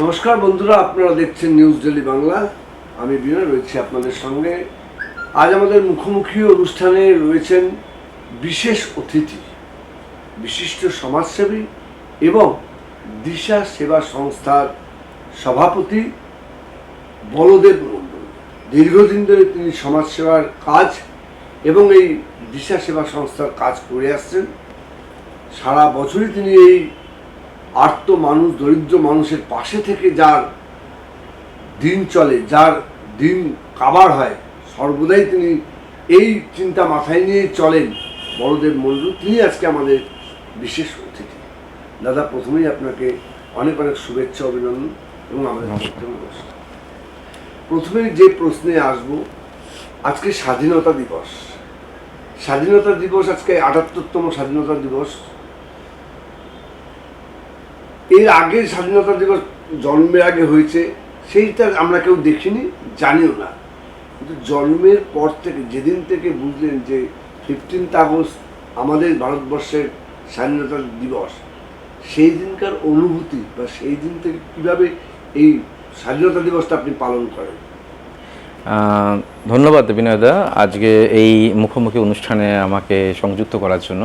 নমস্কার বন্ধুরা, আপনারা দেখছেন নিউজ ডেলি বাংলা আমি বিনয়, রয়েছি আপনাদের সঙ্গে। আজ আমাদের মুখোমুখি অনুষ্ঠানে রয়েছেন বিশেষ অতিথি, বিশিষ্ট সমাজসেবী এবং দিশা সেবা সংস্থার সভাপতি বলদেব মণ্ডল। দীর্ঘদিন ধরে তিনি সমাজসেবার কাজ এবং এই দিশা সেবা সংস্থার কাজ করে আসছেন। সারা বছরই তিনি এই আর্ত মানুষ দরিদ্র মানুষের পাশে থেকে যার দিন চলে যার দিন কাবার হয় সর্বদাই তিনি এই চিন্তা মাথায় নিয়ে চলেন। বড়দেব মন্ডল তিনি আজকে আমাদের বিশেষ অতিথি। দাদা প্রথমেই আপনাকে অনেক অনেক শুভেচ্ছা অভিনন্দন এবং আমাদের প্রথমে যে প্রশ্নে আসব আজকে স্বাধীনতা দিবস। স্বাধীনতা দিবস আজকে আটাত্তরতম স্বাধীনতা দিবস। এর আগে স্বাধীনতা দিবস জন্মের আগে হয়েছে, সেইটা আমরা কেউ দেখিনি, জানিও না। কিন্তু জন্মের পর থেকে, যেদিন থেকে বুঝলেন যে ফিফটিন্থ আগস্ট আমাদের ভারতবর্ষের স্বাধীনতা দিবস সেই দিনকার অনুভূতি বা সেই দিন থেকে কীভাবে এই স্বাধীনতা দিবসটা আপনি পালন করেন? ধন্যবাদ বিনয়দা। আজকে এই মুখোমুখি অনুষ্ঠানে আমাকে সংযুক্ত করার জন্য।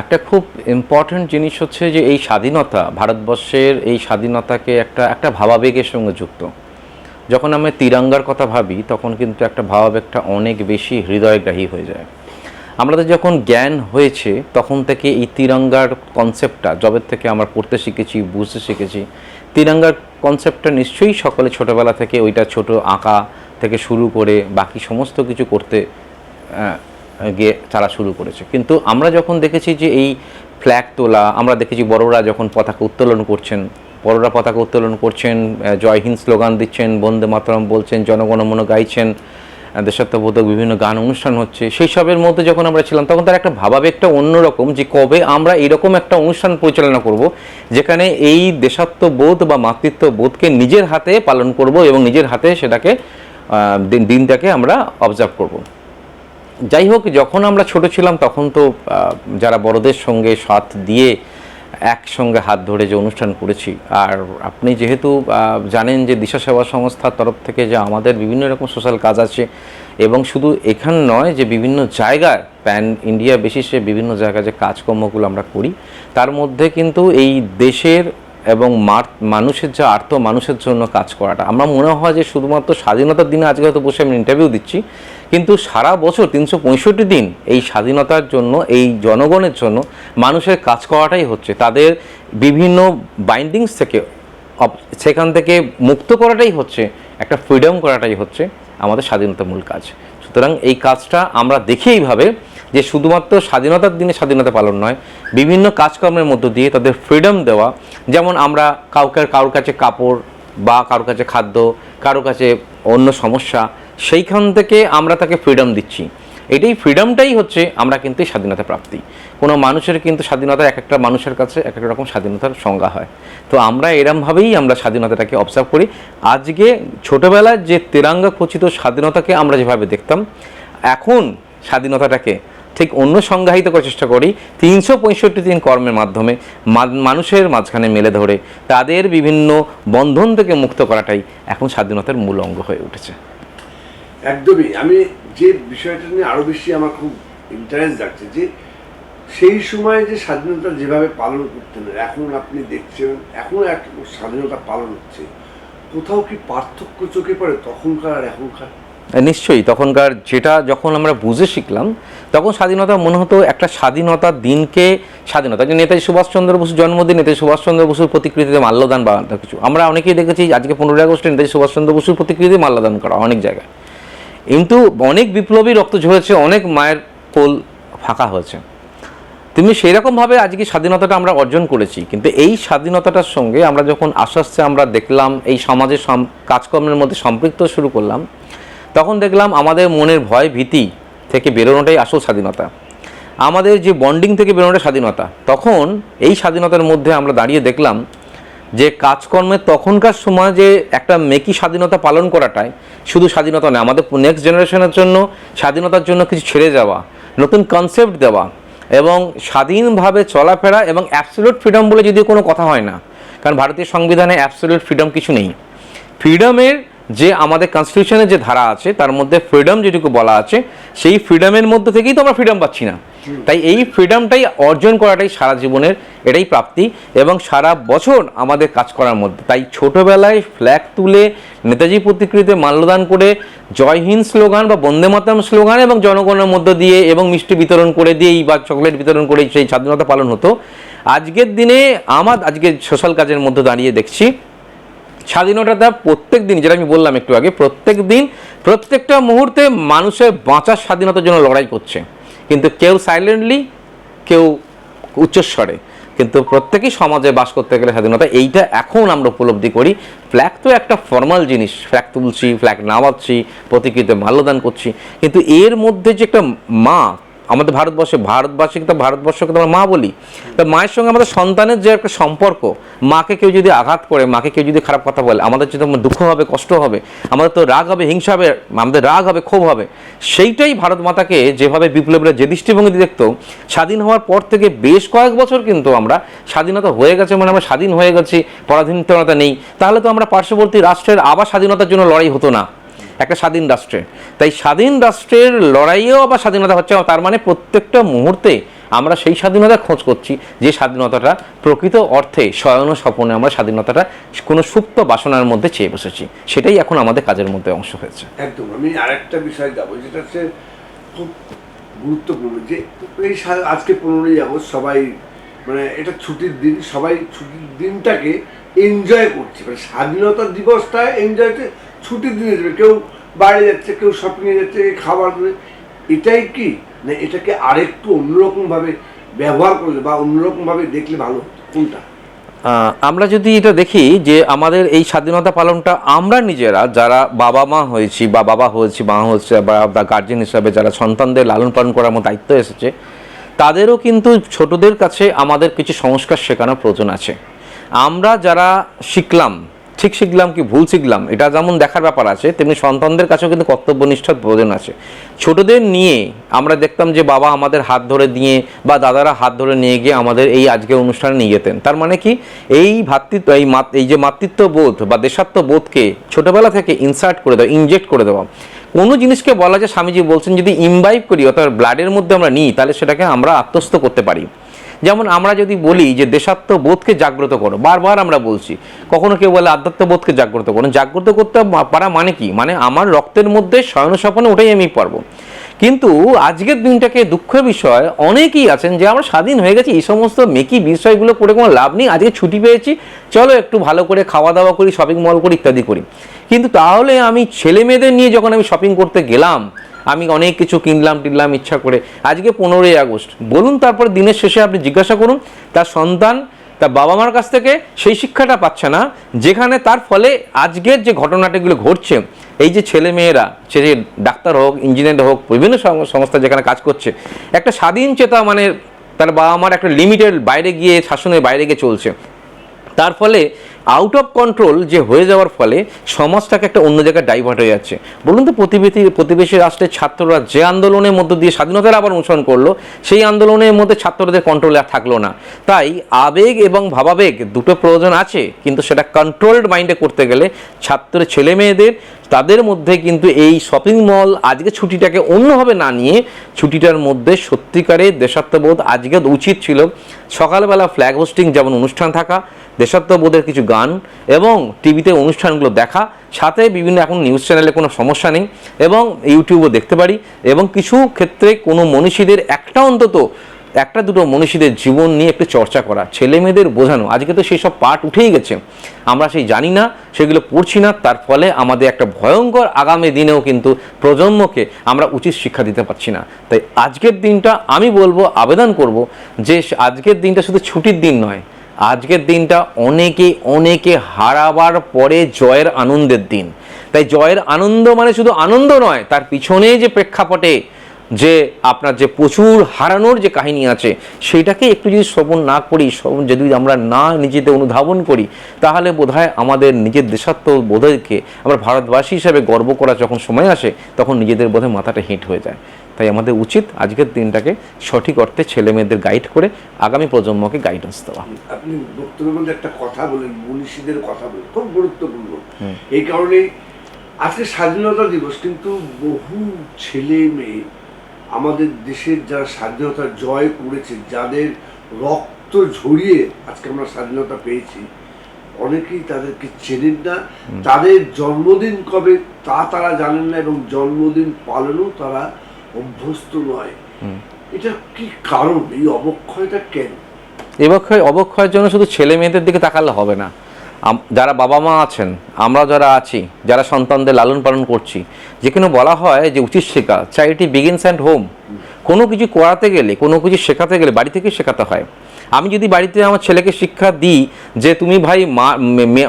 একটা খুব ইম্পর্ট্যান্ট জিনিস হচ্ছে যে এই স্বাধীনতা, ভারতবর্ষের এই স্বাধীনতাকে একটা একটা ভাবাবেগের সঙ্গে যুক্ত। যখন আমি তিরঙ্গার কথা ভাবি, তখন কিন্তু একটা ভাবাবেগটা অনেক বেশি হৃদয়গ্রাহী হয়ে যায়। আমাদের যখন জ্ঞান হয়েছে, তখন থেকে এই তিরঙ্গার কনসেপ্টটা জবের থেকে আমরা পড়তে শিখেছি, বুঝতে শিখেছি, তিরঙ্গার কনসেপ্টটা নিশ্চয়ই সকলে ছোটোবেলা থেকে ওইটা ছোট আঁকা থেকে শুরু করে বাকি সমস্ত কিছু করতে গিয়ে তারা শুরু করেছে। কিন্তু আমরা যখন দেখেছি যে এই ফ্ল্যাগ তোলা, আমরা দেখেছি বড়রা যখন পতাকা উত্তোলন করছেন, বড়রা পতাকা উত্তোলন করছেন জয় হিন্দ স্লোগান দিচ্ছেন, বন্দে মাতরম বলছেন জনগণমন গাইছেন দেশাত্মবোধক বিভিন্ন গান অনুষ্ঠান হচ্ছে, সেই সবের মধ্যে যখন আমরা ছিলাম, তখন তার একটা ভাবাবেগটা অন্যরকম যে কবে আমরা এরকম একটা অনুষ্ঠান পরিচালনা করব, যেখানে এই দেশাত্মবোধ বা মাতৃত্ববোধকে নিজের হাতে পালন করব এবং নিজের হাতে সেটাকে দিন দিনটাকে আমরা অবজার্ভ করব। যাই হোক, যখন আমরা ছোট ছিলাম, তখন তো যারা বড়দের সঙ্গে সাথ দিয়ে একসঙ্গে হাত ধরে যে অনুষ্ঠান করেছি, আর আপনি যেহেতু জানেন যে দিশা সেবা সংস্থার তরফ থেকে যে আমাদের বিভিন্ন রকম সোশ্যাল কাজ আছে, এবং শুধু এখান নয় যে বিভিন্ন জায়গায়, প্যান ইন্ডিয়া বেসিসে বিভিন্ন জায়গায় যে কাজকর্মগুলো আমরা করি, তার মধ্যে কিন্তু এই দেশের এবং মানুষের যে আর্ত মানুষের জন্য কাজ করাটা, আমরা মনে হয় যে শুধুমাত্র স্বাধীনতার দিনে আজকে হয়তো বসে আমি ইন্টারভিউ দিচ্ছি কিন্তু সারা বছর তিনশো পঁয়ষট্টি দিন এই স্বাধীনতার জন্য, এই জনগণের জন্য মানুষের কাজ করাটাই হচ্ছে। তাদের বিভিন্ন বাইন্ডিংস থেকে সেখান থেকে মুক্ত করাটাই হচ্ছে, একটা ফ্রিডম করাটাই হচ্ছে আমাদের স্বাধীনতার মূল কাজ। সুতরাং এই কাজটা আমরা দেখি এইভাবে যে শুধুমাত্র স্বাধীনতার দিনে স্বাধীনতা পালন নয়, বিভিন্ন কাজকর্মের মধ্য দিয়ে তাদের ফ্রিডম দেওয়া, যেমন আমরা কাউকে কারোর কাছে কাপড় বা কারোর কাছে খাদ্য কারোর কাছে অন্য সমস্যা সেইখান থেকে আমরা তাকে ফ্রিডম দিচ্ছি। এটাই ফ্রিডমটাই হচ্ছে আমরা কিন্তু স্বাধীনতা প্রাপ্তি। কোনো মানুষের কিন্তু স্বাধীনতা এক একটা মানুষের কাছে এক এক রকম স্বাধীনতার সংজ্ঞা হয়। তো আমরা এরমভাবেই আমরা স্বাধীনতাটাকে অবজার্ভ করি। আজকে ছোটোবেলায় যে তেরাঙ্গা খচিত স্বাধীনতাকে আমরা যেভাবে দেখতাম, এখন স্বাধীনতাটাকে ঠিক অন্য সংজ্ঞায়িত করার চেষ্টা করি। তিনশো পঁয়ষট্টি দিন কর্মের মাধ্যমে মানুষের মাঝখানে মেলে ধরে তাদের বিভিন্ন বন্ধন থেকে মুক্ত করাটাই এখন স্বাধীনতার মূল অঙ্গ হয়ে উঠেছে। একদমই। আমি যে বিষয়টা নিয়ে আরও বেশি আমার খুব ইন্টারেস্ট লাগছে যে সেই সময় যে স্বাধীনতা যেভাবে পালন করতেন, এখন আপনি দেখছেন, এখন এক স্বাধীনতা পালন হচ্ছে, কোথাও কি পার্থক্য চোখে পড়ে তখনকার আর এখনকার? নিশ্চয়ই। তখনকার যেটা যখন আমরা বুঝে শিখলাম, তখন স্বাধীনতা মনে হতো একটা স্বাধীনতার দিনকে স্বাধীনতা। যে নেতাজি সুভাষচন্দ্র বসুর জন্মদিন, নেতাজি সুভাষচন্দ্র বসুর প্রতিকৃতিতে মাল্যদান বা কিছু। আমরা অনেকেই দেখেছি, আজকে পনেরোই আগস্টে নেতাজি সুভাষচন্দ্র বসুর প্রতিকৃতিতে মাল্যদান করা অনেক জায়গায়। কিন্তু অনেক বিপ্লবী রক্ত ঝরেছে, অনেক মায়ের কোল ফাঁকা হয়েছে। তুমি সেই রকমভাবে আজকে স্বাধীনতাটা আমরা অর্জন করেছি, কিন্তু এই স্বাধীনতাটার সঙ্গে আমরা যখন আস্তে আস্তে আমরা দেখলাম, এই সমাজের সম- কাজকর্মের মধ্যে সম্পৃক্ত শুরু করলাম, তখন দেখলাম আমাদের মনের ভয় ভীতি থেকে বেরোনোটাই আসল স্বাধীনতা। আমাদের যে বন্ডিং থেকে বেরোনোটা স্বাধীনতা, তখন এই স্বাধীনতার মধ্যে আমরা দাঁড়িয়ে দেখলাম যে কাজকর্মে তখনকার সময় যে একটা মেকি স্বাধীনতা পালন করাটাই শুধু স্বাধীনতা নয়, আমাদের নেক্সট জেনারেশনের জন্য স্বাধীনতার জন্য কিছু ছেড়ে যাওয়া, নতুন কনসেপ্ট দেওয়া এবং স্বাধীনভাবে চলাফেরা এবং অ্যাবসোলুট ফ্রিডম বলে যদি কোনো কথা হয় না, কারণ ভারতীয় সংবিধানে অ্যাবসোলিউট ফ্রিডম কিছু নেই। ফ্রিডমের যে আমাদের কনস্টিটিউশনের যে ধারা আছে তার মধ্যে ফ্রিডম যেটুকু বলা আছে সেই ফ্রিডমের মধ্যে থেকেই তো আমরা ফ্রিডম পাচ্ছি না। তাই এই ফ্রিডমটাই অর্জন করাটাই সারা জীবনের এটাই প্রাপ্তি এবং সারা বছর আমাদের কাজ করার মধ্যে। তাই ছোটবেলায় ফ্ল্যাগ তুলে নেতাজি প্রতিকৃতিতে মাল্যদান করে জয় হিন্দ স্লোগান বা বন্দে মাতরম স্লোগান এবং জনগণের মধ্য দিয়ে এবং মিষ্টি বিতরণ করে দিয়েই বা চকলেট বিতরণ করে সেই স্বাধীনতা পালন হতো আজকের দিনে আমার আজকে সোশ্যাল কাজের মধ্যে দাঁড়িয়ে দেখছি স্বাধীনতা প্রত্যেক দিন, যেটা আমি বললাম একটু আগে, প্রত্যেক দিন, প্রত্যেকটা মুহূর্তে মানুষের বাঁচার স্বাধীনতার জন্য লড়াই করছে। কিন্তু কেউ সাইলেন্টলি কেউ উচ্চস্বরে। কিন্তু প্রত্যেকেই সমাজে বাস করতে গেলে স্বাধীনতা, এইটা এখন আমরা উপলব্ধি করি। ফ্ল্যাগ তো একটা ফর্মাল জিনিস ফ্ল্যাগ তুলছি ফ্ল্যাগ নামাচ্ছি প্রতিকৃতিতে মাল্যদান করছি। কিন্তু এর মধ্যে যে একটা মা আমাদের ভারতবর্ষে, ভারতবাসীকে তো ভারতবর্ষকে তো আমরা মা বলি। তা মায়ের সঙ্গে আমাদের সন্তানের যে একটা সম্পর্ক, মাকে কেউ যদি আঘাত করে, মাকে কেউ যদি খারাপ কথা বলে, আমাদের যদি দুঃখ হবে, কষ্ট হবে, আমাদের তো রাগ হবে, হিংসা হবে, আমাদের রাগ হবে, ক্ষোভ হবে, সেইটাই ভারত মাতাকে যেভাবে বিপ্লবীরা যে দৃষ্টিভঙ্গি দেখতো, স্বাধীন হওয়ার পর থেকে বেশ কয়েক বছর কিন্তু আমরা স্বাধীনতা হয়ে গেছে মানে আমরা স্বাধীন হয়ে গেছি, পরাধীনতা নেই। তাহলে তো আমরা পার্শ্ববর্তী রাষ্ট্রের আবার স্বাধীনতার জন্য লড়াই হতো না। একটা স্বাধীন রাষ্ট্রে তাই স্বাধীন রাষ্ট্রের লড়াইয়েও আবার স্বাধীনতা হচ্ছে তার মানে প্রত্যেকটা মুহূর্তে আমরা সেই স্বাধীনতা খোঁজ করছি, যে স্বাধীনতাটা প্রকৃত অর্থে শয়ন স্বপনে আমরা স্বাধীনতাটা কোনো সুপ্ত বাসনার মধ্যে চেয়ে বসেছি। সেটাই এখন আমাদের কাজের মধ্যে অংশ হয়েছে। একদম। আমি আরেকটা বিষয় যাব যেটা হচ্ছে খুব গুরুত্বপূর্ণ, যে এই আজকে পনেরোই আগস্ট সবাই মানে এটা ছুটির দিন, সবাই ছুটির দিনটাকে এনজয় করছে। মানে স্বাধীনতা দিবসটা এনজয় ছুটির দিনে যাবে কেউ বাইরে যাচ্ছে, কেউ শপিংয়ে যাচ্ছে খাবার করে- এটাই কি? না, এটাকে আরেকটু অন্যরকমভাবে ব্যবহার করলে বা অন্যরকমভাবে দেখলে ভালো কোনটা? আমরা যদি এটা দেখি যে আমাদের এই স্বাধীনতা পালনটা আমরা নিজেরা, যারা বাবা মা হয়েছি বা বাবা হয়েছি, মা হয়েছে বা গার্জেন হিসাবে যারা সন্তানদের লালন পালন করার মতো দায়িত্ব এসেছে, তাদেরও কিন্তু ছোটদের কাছে আমাদের কিছু সংস্কার শেখানোর প্রয়োজন আছে। আমরা যারা শিখলাম ঠিক শিখলাম কি ভুল শিখলাম, এটা যেমন দেখার ব্যাপার আছে, তেমনি সন্তানদের কাছেও কিন্তু কর্তব্যনিষ্ঠার প্রয়োজন আছে। ছোটদের নিয়ে আমরা দেখতাম যে বাবা আমাদের হাত ধরে দিয়ে বা দাদারা হাত ধরে নিয়ে গিয়ে আমাদের এই আজকের অনুষ্ঠানে নিয়ে যেতেন। তার মানে কি? এই ভাতৃত্ব, এই এই যে মাতৃত্ব বোধ বা দেশাত্ম বোধকে ছোটবেলা থেকে ইনসার্ট করে দেওয়া ইনজেক্ট করে দেওয়া। কোনো জিনিসকে বলা যে স্বামীজি বলছেন, যদি ইমবাইব করি, অর্থাৎ ব্লাডের মধ্যে আমরা নিই, তাহলে সেটাকে আমরা আত্মস্থ করতে পারি। যেমন আমরা যদি বলি যে দেশাত্ম বোধকে জাগ্রত করো, বারবার আমরা বলছি, কখনো কেউ বলে আধ্যাত্ম বোধকে জাগ্রত করো, জাগ্রত করতে পারা মানে কি? মানে আমার রক্তের মধ্যে শয়ন স্বপনে ওটাই আমি পারব। কিন্তু আজকের দিনটাকে দুঃখের বিষয়, অনেকেই আছেন যে আমরা স্বাধীন হয়ে গেছি, এই সমস্ত মেকি বিষয়গুলো করে কোনো লাভ নেই, আজকে ছুটি পেয়েছি, চলো একটু ভালো করে খাওয়া দাওয়া করি শপিং মল করি ইত্যাদি করি। কিন্তু তাহলে আমি ছেলে মেয়েদের নিয়ে যখন আমি শপিং করতে গেলাম আমি অনেক কিছু কিনলাম, টিনলাম, ইচ্ছা করে। আজকে পনেরোই আগস্ট। বলুন তারপর দিনের শেষে আপনি জিজ্ঞাসা করুন, তার সন্তান, তার বাবা মার কাছ থেকে সেই শিক্ষাটা পাচ্ছে না, যেখানে তার ফলে আজকের যে ঘটনাটাগুলো ঘটছে, এই যে ছেলে মেয়েরা সে যে ডাক্তার হোক, ইঞ্জিনিয়ার হোক, বিভিন্ন সংস্থা যেখানে কাজ করছে, একটা স্বাধীন চেতা মানে তার বাবা মার একটা লিমিটেড বাইরে গিয়ে, শাসনের বাইরে গিয়ে চলছে। তার ফলে আউট অফ কন্ট্রোল যে হয়ে যাওয়ার ফলে সমাজটাকে একটা অন্য জায়গায় ডাইভার্ট হয়ে যাচ্ছে। বলুন তো, প্রতিবেশী প্রতিবেশী রাষ্ট্রের ছাত্ররা যে আন্দোলনের মধ্য দিয়ে স্বাধীনতার আবার অনুসরণ করল, সেই আন্দোলনের মধ্যে ছাত্রদের কন্ট্রোলে আর থাকল না। তাই আবেগ এবং ভাবাবেগ দুটো প্রয়োজন আছে, কিন্তু সেটা কন্ট্রোলড মাইন্ডে করতে গেলে ছাত্র ছেলে মেয়েদের তাদের মধ্যে কিন্তু এই শপিং মল আজকে ছুটিটাকে অন্যভাবে না নিয়ে ছুটিটার মধ্যে সত্যিকারে দেশাত্মবোধ আজকে উচিত ছিল। সকালবেলা ফ্ল্যাগ হোস্টিং যেমন অনুষ্ঠান থাকা, দেশাত্মবোধের কিছু গান এবং টিভিতে অনুষ্ঠানগুলো দেখা, সাথে বিভিন্ন এখন নিউজ চ্যানেলে কোনো সমস্যা নেই এবং ইউটিউবও দেখতে পারি এবং কিছু ক্ষেত্রে কোনো মনীষীদের, একটা অন্তত, একটা দুটো মনীষীদের জীবন নিয়ে একটু চর্চা করা ছেলে মেয়েদের বোঝানো। আজকে তো সেই সব পাঠ উঠেই গেছে। আমরা সেই জানি না, সেগুলো পড়ছি না, তার ফলে আমাদের একটা ভয়ঙ্কর আগামী দিনেও কিন্তু প্রজন্মকে আমরা উচিত শিক্ষা দিতে পারছি না। তাই আজকের দিনটা আমি বলব, আবেদন করব যে আজকের দিনটা শুধু ছুটির দিন নয় আজকের দিনটা অনেকে অনেকে হারাবার পরে জয়ের আনন্দের দিন। তাই জয়ের আনন্দ মানে শুধু আনন্দ নয়, তার পিছনে যে প্রেক্ষাপটে যে আপনার যে প্রচুর হারানোর যে কাহিনী আছে, সেটাকে একটু যদি শ্রবণ না করি, শ্রবণ যদি আমরা না নিজেদের অনুধাবন করি, তাহলে বোধহয় আমাদের নিজের দেশাত্ম বোধকে, আমরা ভারতবাসী হিসাবে গর্ব করা যখন সময় আসে, তখন নিজেদের বোধহয় মাথাটা হিট হয়ে যায়। তাই আমাদের উচিত আজকের দিনটাকে সঠিক অর্থে ছেলে মেয়েদের গাইড করে আগামী প্রজন্মকে গাইডেন্স দেওয়া। আপনি বক্তব্যের মধ্যে একটা কথা বলেন মনীষীদের কথা বলেন খুব গুরুত্বপূর্ণ। এই কারণে আজকে স্বাধীনতা দিবস কিন্তু বহু ছেলে মেয়ে আমাদের দেশের যারা স্বাধীনতা জয় করেছে যাদের রক্ত ঝরিয়ে আজকে আমরা স্বাধীনতা পেয়েছি অনেকেই তাদেরকে চেনেন না। তাদের জন্মদিন কবে তা তারা জানেন না এবং জন্মদিন পালনও তারা অভ্যস্ত নয়। এটা কি কারণ? এই অবক্ষয়টা কেন? এবক্ষয় অবক্ষয়ের জন্য শুধু ছেলে মেয়েদের দিকে তাকালে হবে না। যারা বাবা মা আছেন আমরা যারা আছি যারা সন্তানদের লালন পালন করছি যেখানে বলা হয় যে উচিত শেখা চ্যারিটি বিগিনস অ্যান্ড হোম। কোনো কিছু করাতে গেলে কোনো কিছু শেখাতে গেলে বাড়ি থেকে শেখাতে হয়। আমি যদি বাড়িতে আমার ছেলেকে শিক্ষা দিই যে তুমি ভাই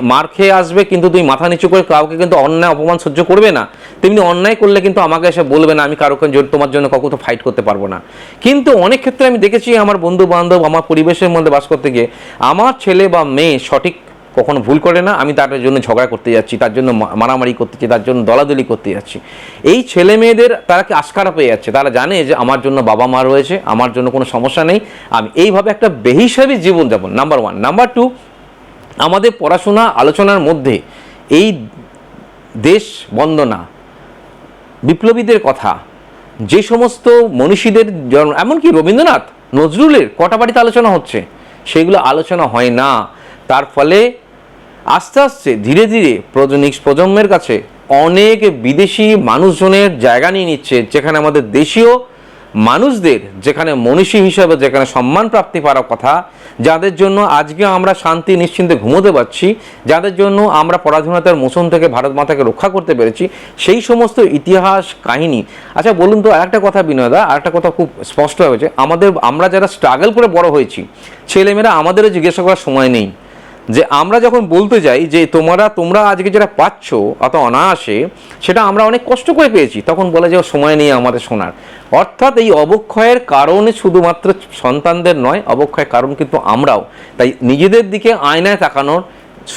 মার খেয়ে আসবে, কিন্তু তুমি মাথা নিচু করে কাউকে কিন্তু অন্যায়, অপমান সহ্য করবে না, তেমনি অন্যায় করলে কিন্তু আমাকে এসে বলবে না, আমি জোর- তোমার জন্য কখনো ফাইট করতে পারব না। কিন্তু অনেক ক্ষেত্রে আমি দেখেছি আমার বন্ধু বান্ধব আমার পরিবেশের মধ্যে বাস করতে গিয়ে, আমার ছেলে বা মেয়ে সঠিক কখনো ভুল করে না, আমি তার জন্য ঝগড়া করতে যাচ্ছি, তার জন্য মারামারি করতে যাচ্ছি, তার জন্য দলাদলি করতে যাচ্ছি। এই ছেলে মেয়েদের তারা কি আস্কারা পেয়ে যাচ্ছে? তারা জানে যে আমার জন্য বাবা মা রয়েছে, আমার জন্য কোনো সমস্যা নেই। আমি এইভাবে একটা বেহিসাবি জীবনযাপন নাম্বার ওয়ান নাম্বার টু আমাদের পড়াশোনা, আলোচনার মধ্যে এই দেশ বন্দনা, বিপ্লবীদের কথা, যে সমস্ত মনীষীদের জন্ম, এমনকি রবীন্দ্রনাথ, নজরুলের কটা বাড়িতে আলোচনা হচ্ছে, সেগুলো আলোচনা হয় না। তার ফলে আস্তে আস্তে ধীরে ধীরে প্রজনিক প্রজন্মের কাছে অনেক বিদেশি মানুষজনের জায়গা নিয়ে নিচ্ছে, যেখানে আমাদের দেশীয় মানুষদের, যেখানে মনীষী হিসাবে যেখানে সম্মান প্রাপ্তি পাওয়ার কথা, যাদের জন্য আজকে আমরা শান্তি নিশ্চিন্তে ঘুমোতে পারছি, যাদের জন্য আমরা পরাধীনতার মোচন থেকে ভারত মাতাকে রক্ষা করতে পেরেছি, সেই সমস্ত ইতিহাস, কাহিনী। আচ্ছা বলুন তো, আরেকটা কথা বিনয়দা আরেকটা কথা খুব স্পষ্ট হয়েছে। আমাদের, আমরা যারা স্ট্রাগল করে বড় হয়েছি, ছেলেমেয়েরা আমাদেরও জিজ্ঞাসা করার সময় নেই। যে আমরা যখন বলতে যাই যে তোমরা তোমরা আজকে যেটা পাচ্ছ অত অনায়াসে, সেটা আমরা অনেক কষ্ট করে পেয়েছি। তখন বলে যে সময় নেই আমাদের শোনার। অর্থাৎ এই অবক্ষয়ের কারণে শুধুমাত্র সন্তানদের নয়, অবক্ষয়ের কারণ কিন্তু আমরাও। তাই নিজেদের দিকে আয়নায় তাকানোর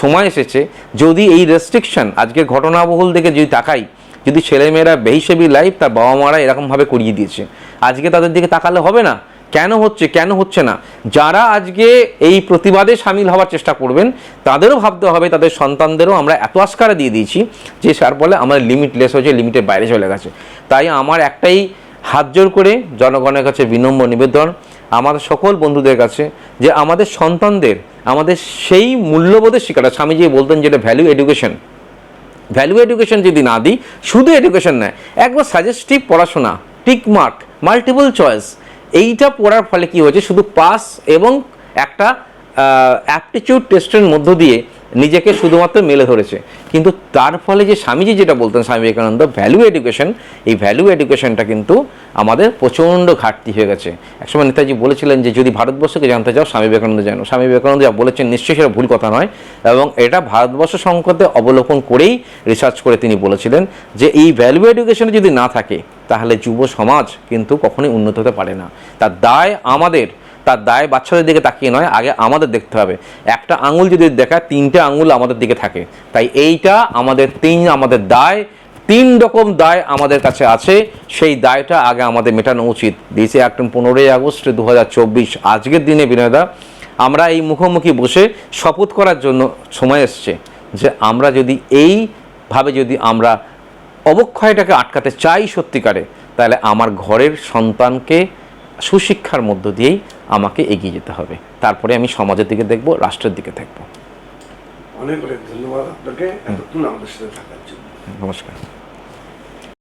সময় এসেছে। যদি এই রেস্ট্রিকশন আজকের ঘটনাবহুল দিকে যদি তাকাই, যদি ছেলেমেয়েরা বেহিসেবি লাইফ তার বাবা মারা এরকমভাবে করিয়ে দিয়েছে, আজকে তাদের দিকে তাকালে হবে না? কেন হচ্ছে কেন হচ্ছে না? যারা আজকে এই প্রতিবাদে সামিল হওয়ার চেষ্টা করবেন, তাদেরও ভাবতে হবে, তাদের সন্তানদেরও আমরা এত আস্কারা দিয়ে দিয়েছি যে তার ফলে আমাদের লিমিটলেস হয়েছে লিমিটের বাইরে চলে গেছে। তাই আমার একটাই হাত জোর করে জনগণের কাছে বিনম্র নিবেদন, আমাদের সকল বন্ধুদের কাছে যে আমাদের সন্তানদের, আমাদের সেই মূল্যবোধের শিক্ষাটা স্বামীজি বলতেন যেটা ভ্যালু এডুকেশন ভ্যালু এডুকেশন যদি না দিই, শুধু এডুকেশন নয়, একবার সাজেস্টিভ পড়াশোনা টিক মার্ক মাল্টিপল চয়েস এইটা পড়ার ফলে কি হয়েছে? শুধু পাস এবং একটা অ্যাপটিটিউড টেস্টের মধ্য দিয়ে নিজেকে শুধুমাত্র মেলে ধরেছে। কিন্তু তার ফলে যে স্বামীজি যেটা বলতেন, স্বামী বিবেকানন্দ ভ্যালু এডুকেশন এই ভ্যালু এডুকেশনটা কিন্তু আমাদের প্রচণ্ড ঘাটতি হয়ে গেছে। একসময় নেতাজি বলেছিলেন যে, যদি ভারতবর্ষকে জানতে চাও, স্বামী বিবেকানন্দ জানো। স্বামী বিবেকানন্দ যা বলেছেন নিশ্চয়ই সেটা ভুল কথা নয় এবং এটা ভারতবর্ষ সংকটে অবলোকন করেই রিসার্চ করে তিনি বলেছিলেন যে, এই ভ্যালু এডুকেশন যদি না থাকে তাহলে যুব সমাজ কিন্তু কখনোই উন্নত হতে পারে না। তার দায় আমাদের, তার দায় বাচ্চাদের দিকে তাকিয়ে নয়, আগে আমাদের দেখতে হবে। একটা আঙুল যদি দেখায়, তিনটে আঙুল আমাদের দিকে থাকে। তাই এইটা আমাদের তিন, আমাদের দায়, তিন রকম দায় আমাদের কাছে আছে। সেই দায়টা আগে আমাদের মেটানো উচিত। দিয়েছে একদম পনেরোই আগস্ট দু হাজার চব্বিশ, আজকের দিনে বিনয়দা, আমরা এই মুখোমুখি বসে শপথ করার জন্য সময় এসছে যে আমরা যদি এইভাবে যদি আমরা অবক্ষয়টাকে আটকাতে চাই সত্যিকারে তাহলে আমার ঘরের সন্তানকে সুশিক্ষার মধ্য দিয়েই আমাকে এগিয়ে যেতে হবে। তারপরে আমি সমাজের দিকে দেখব রাষ্ট্রের দিকে দেখব। অনেক অনেক ধন্যবাদ আপনাকে। এতক্ষণ আমাদের সাথে থাকার জন্য। নমস্কার।